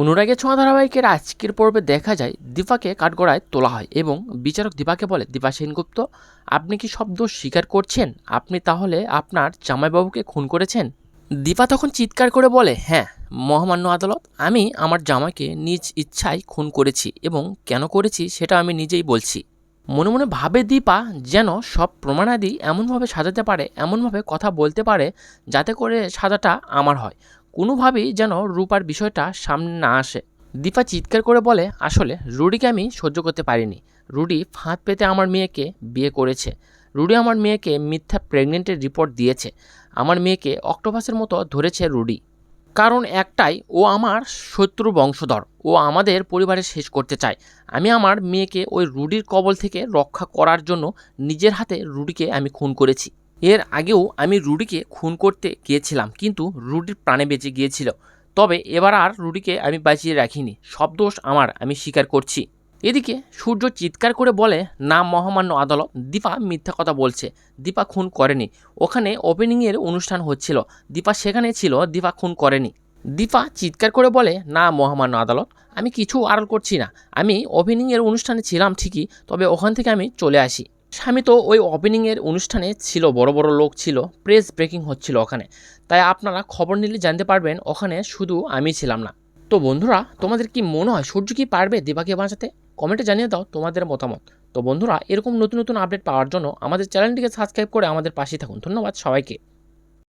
অনুরাগের ছোঁয়া ধারাবাহিকের আজকের পর্বে দেখা যায় দীপাকে কাঠগড়ায় তোলা হয় এবং বিচারক দীপাকে বলে, দীপা সেনগুপ্ত, আপনি কি সব দোষ স্বীকার করছেন? আপনি তাহলে আপনার জামাইবাবুকে খুন করেছেন? দীপা তখন চিৎকার করে বলে হ্যাঁ মহামান্য আদালত, আমি আমার জামাইকে নিজ ইচ্ছায় খুন করেছি এবং কেন করেছি সেটা আমি নিজেই বলছি। মনে মনে ভাবে দীপা যেন সব প্রমাণাদি এমনভাবে সাজাতে পারে, এমনভাবে কথা বলতে পারে, যাতে করে সাজাটা আমার হয়। কোনোভাবেই যেন রূপার বিষয়টা সামনে না আসে। দীপা চিৎকার করে বলে, আসলে রুডিকে আমি সহ্য করতে পারিনি। রুডি ফাঁদ পেতে আমার মেয়েকে বিয়ে করেছে। রুডি আমার মেয়েকে মিথ্যা প্রেগনেন্টের রিপোর্ট দিয়েছে। আমার মেয়েকে অক্টোপাসের মতো ধরেছে রুডি। কারণ একটাই, ও আমার শত্রু বংশধর। ও আমাদের পরিবারে শেষ করতে চায়। আমি আমার মেয়েকে ওই রুডির কবল থেকে রক্ষা করার জন্য নিজের হাতে রুডিকে আমি খুন করেছি। এর আগেও আমি রুডিকে খুন করতে গিয়েছিলাম, কিন্তু রুডির প্রাণে বেঁচে গিয়েছিল। তবে এবার আর রুডিকে আমি বাঁচিয়ে রাখিনি, সব দোষ আমার, আমি স্বীকার করছি। এদিকে সূর্য চিৎকার করে বলে, না, মহামান্য আদালত, দীপা মিথ্যা কথা বলছে। দীপা খুন করেনি। ওখানে ওপেনিংয়ের অনুষ্ঠান হচ্ছিল। দীপা সেখানে ছিল, দীপা খুন করেনি। দীপা চিৎকার করে বলে, না, মহামান্য আদালত, আমি কিছু আড়াল করছি না। আমি ওপেনিংয়ের অনুষ্ঠানে ছিলাম ঠিকই, তবে ওখান থেকে আমি চলে আসি। স্বামী তো ওই ওপেনিংয়ের অনুষ্ঠানে ছিল, বড় বড় লোক ছিল প্রেস ব্রেকিং হচ্ছিল ওখানে। তাই আপনারা খবর নিলে জানতে পারবেন, ওখানে শুধু আমি ছিলাম না। তো বন্ধুরা, তোমাদের কি মনে হয় সূর্য কি পারবে দেবাকে বাঁচাতে? কমেন্টে জানিয়ে দাও তোমাদের মতামত। তো বন্ধুরা, এরকম নতুন নতুন আপডেট পাওয়ার জন্য আমাদের চ্যানেলটিকে সাবস্ক্রাইব করে আমাদের পাশে থাকুন। ধন্যবাদ সবাইকে।